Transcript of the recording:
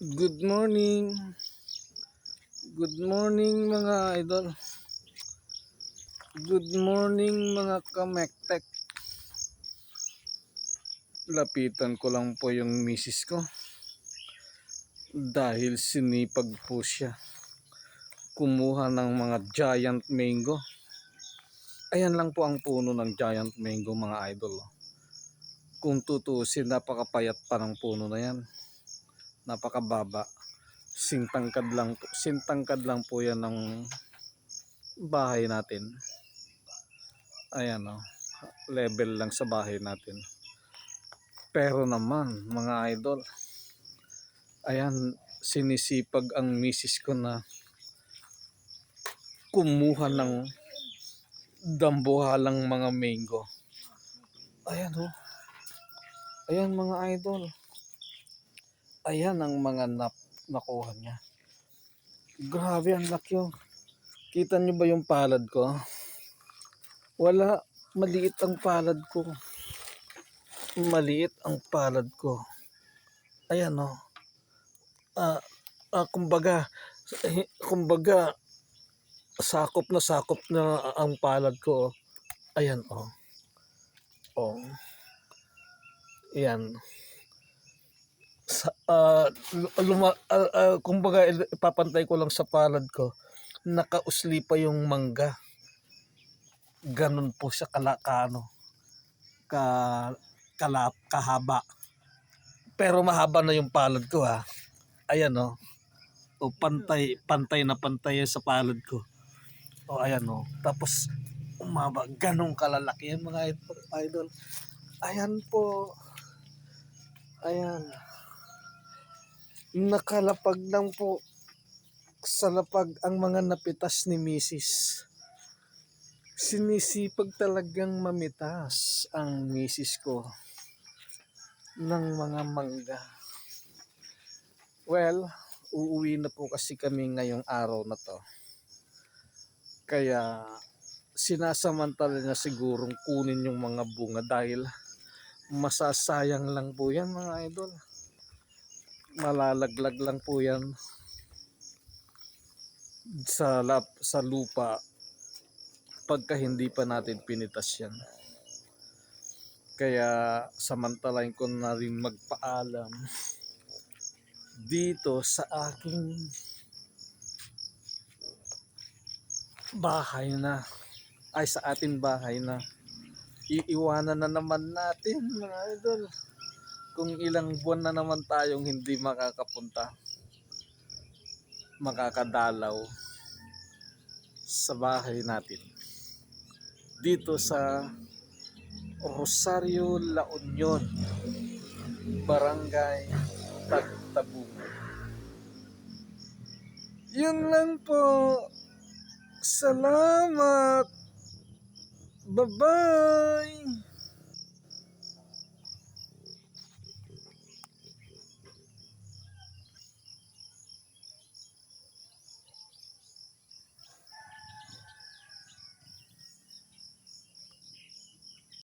Good morning. Good morning mga idol. Good morning mga kamektek. Lapitan ko lang po yung misis ko. Dahil sinipag po siya. Kumuha ng mga giant mango. Ayan lang po ang puno ng giant mango mga idol. Kung tutusin, napakapayat pa ng puno na yan napakababa. Sintangkad lang po sintangkad lang po yan ng bahay natin. Ayan o level lang sa bahay natin. Pero naman mga idol ayan sinisipag ang misis ko na kumuha ng dambuhalang mga mango. Ayan o ayan mga idol ayan ang mga nap nakuha niya. Grabe ang laki oh. Kita niyo ba yung palad ko? Wala, maliit ang palad ko. Maliit ang palad ko. Ayan oh. Ah, ah, kumbaga, eh, kumbaga, sakop na sakop na ang palad ko. oh. Ayan oh. Oh. Ayan ah, luma, ah, ah, kumbaga ipapantay ko lang sa palad ko. Nakausli pa yung mangga. Ganun po siya kalakano ka kalap kahaba. Pero mahaba na yung palad ko ha. Ayan o o pantay pantay na pantay sa palad ko. O ayan o tapos umaba. Ganun kalalaki yan mga idol. Ayan po. Ayan nakalapag lang po sa lapag ang mga napitas ni Mrs. Sinisipag talagang mamitas ang Mrs. ko ng mga mangga. Well, uuwi na po kasi kami ngayong araw na to. Kaya sinasamantala niya sigurong kunin yung mga bunga dahil masasayang lang po yan mga idol malalaglag lang po yan sa lap, sa lupa pagka hindi pa natin pinitas yan. Kaya samantalain ko na rin magpaalam dito sa aking bahay na ay sa ating bahay na iiwanan na naman natin mga idol kung ilang buwan na naman tayong hindi makakapunta makakadalaw sa bahay natin. Dito sa Rosario La Union Barangay Tagtabungan. Yun lang po. Salamat. Bye bye